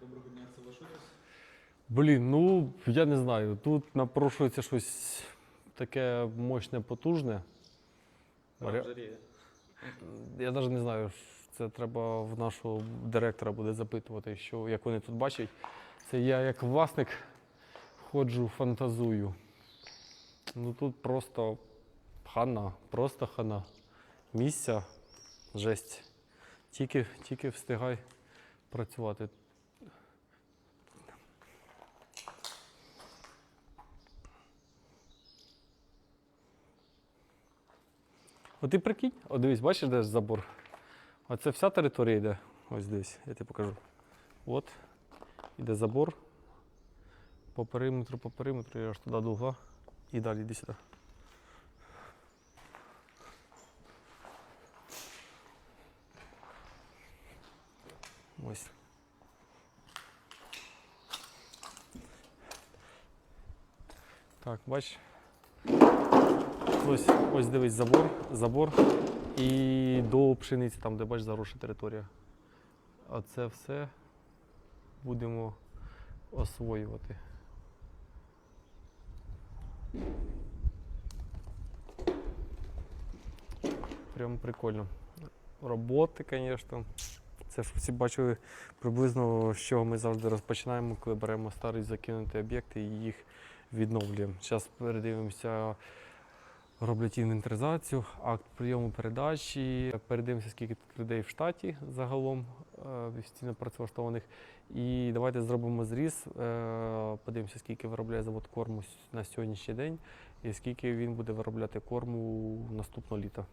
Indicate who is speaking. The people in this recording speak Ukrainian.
Speaker 1: Доброго дня, це ваш офіс?
Speaker 2: Блін, ну я не знаю. Тут напрошується щось таке мощне, потужне.
Speaker 1: Оранжерея.
Speaker 2: Я навіть не знаю, це треба в нашого директора буде запитувати, що, як вони тут бачать. Це я як власник ходжу, фантазую. Ну тут просто хана, просто хана. Місця, жесть. Тільки, тільки встигай працювати. От ти прикинь, от дивись, бачиш, де ж забор? Оце вся територія йде. Ось дивись, я тобі покажу. От, іде забор. По периметру, по периметру, і аж туди дуга. І далі йди сюди. Ось. Так, бачиш? Ось, ось дивись забор, забор і до пшениці, там, де бачиш заросша територія. А це все будемо освоювати. Прям прикольно. Роботи, звісно. Це ж всі бачили приблизно, з чого ми завжди розпочинаємо, коли беремо старий закинутий об'єкт і їх відновлюємо. Зараз передивимося роблять інвентаризацію, акт прийому передачі, передивимося, скільки тут людей в штаті загалом е, офіційно працевлаштованих. І давайте зробимо зріз, е, подивимося, скільки виробляє завод корму на сьогоднішній день і скільки він буде виробляти корму наступного літа.